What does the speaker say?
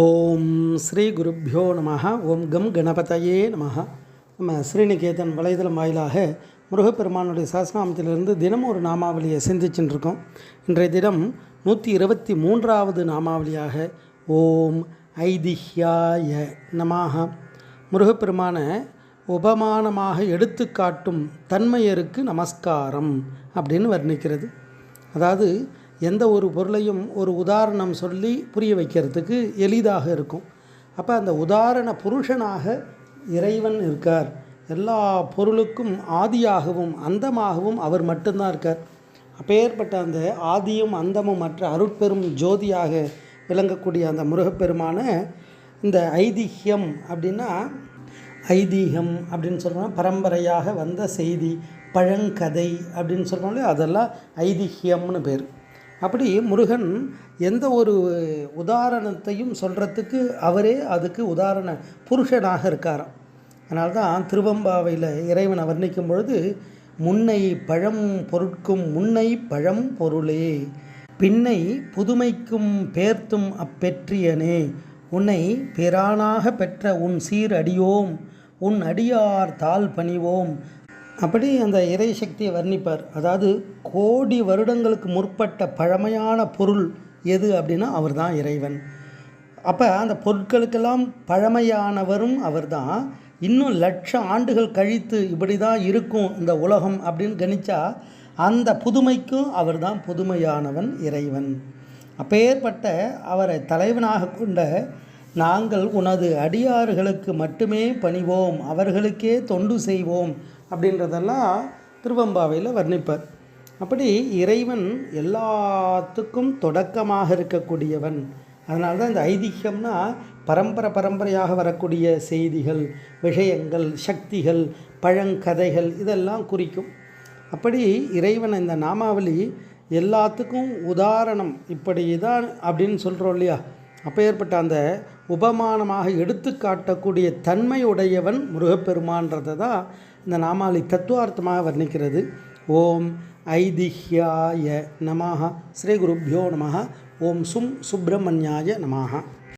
ஓம் ஸ்ரீ குருப்பியோ நம ஓம் கம் கணபதையே நம நம்ம ஸ்ரீநிகேதன் வலைதளம் வாயிலாக முருகப்பெருமானுடைய சஹஸ்ரநாமத்திலிருந்து தினமும் ஒரு நாமாவளியை சிந்திச்சுட்டு இருக்கோம் இன்றைய தினம் நூற்றி இருபத்தி மூன்றாவது நாமாவளியாக ஓம் ஐதிஹ்யாய நமாக முருகப்பெருமான உபமானமாக எடுத்துக்காட்டும் தன்மையருக்கு நமஸ்காரம் அப்படின்னு வர்ணிக்கிறது. அதாவது எந்த ஒரு பொருளையும் ஒரு உதாரணம் சொல்லி புரிய வைக்கிறதுக்கு எளிதாக இருக்கும். அப்போ அந்த உதாரண புருஷனாக இறைவன் இருக்கார். எல்லா பொருளுக்கும் ஆதியாகவும் அந்தமாகவும் அவர் மட்டும்தான் இருக்கார். அப்பேற்பட்ட அந்த ஆதியும் அந்தமும் மற்ற அருட்பெரும் ஜோதியாக விளங்கக்கூடிய அந்த முருகப்பெருமான இந்த ஐதிஹ்யம் அப்படின்னா ஐதீகம் அப்படின்னு சொல்கிறோம் பரம்பரையாக வந்த செய்தி பழங்கதை அப்படின்னு சொல்கிறோம்ல அதெல்லாம் ஐதிஹியம்னு பேர். அப்படி முருகன் எந்த ஒரு உதாரணத்தையும் சொல்கிறதுக்கு அவரே அதுக்கு உதாரண புருஷனாக இருக்காராம். அதனால தான் திருவம்பாவையில் இறைவனை வர்ணிக்கும் பொழுது முன்னை பழம் பொருட்கும் முன்னை பழம் பொருளே பின்னை புதுமைக்கும் பேர்த்தும் அப்பெற்றியனே உன்னை பிரானாக பெற்ற உன் சீர் அடியோம் உன் அடியார் தாள் பணிவோம். அப்படி அந்த இறை சக்தியை வர்ணிப்பார். அதாவது கோடி வருடங்களுக்கு முற்பட்ட பழமையான பொருள் எது அப்படின்னா அவர் தான் இறைவன். அப்போ அந்த பொருட்களுக்கெல்லாம் பழமையானவரும் அவர் தான் இன்னும் லட்சம் ஆண்டுகள் கழித்து இப்படி தான் இருக்கும் இந்த உலகம் அப்படின்னு கணிச்சா அந்த புதுமைக்கும் அவர் தான் புதுமையானவன் இறைவன். அப்பேற்பட்ட அவரை தலைவனாக கொண்ட நாங்கள் உனது அடியார்களுக்கு மட்டுமே பணிவோம் அவர்களுக்கே தொண்டு செய்வோம் அப்படின்றதெல்லாம் திருவம்பாவையில் வர்ணிப்பார். அப்படி இறைவன் எல்லாத்துக்கும் தொடக்கமாக இருக்கக்கூடியவன். அதனால தான் இந்த ஐதிஹ்யம்னா பரம்பரை பரம்பரையாக வரக்கூடிய செய்திகள் விஷயங்கள் சக்திகள் பழங்கதைகள் இதெல்லாம் குறிக்கும். அப்படி இறைவன் இந்த நாமாவளி எல்லாத்துக்கும் உதாரணம் இப்படி தான் அப்படின்னு சொல்கிறோம் இல்லையா? அப்பேற்பட்ட அந்த உபமானமாக எடுத்து காட்டக்கூடிய தன்மையுடையவன் முருகப்பெருமான்றதை தான் இந்த நாமாலி தத்துவார்த்தமாக வர்ணிக்கிறது. ஓம் ஐதிஹ்யாய நமாக ஸ்ரீ குருப்பியோ நமः ஓம் சும் சுப்பிரமணியாய நமாக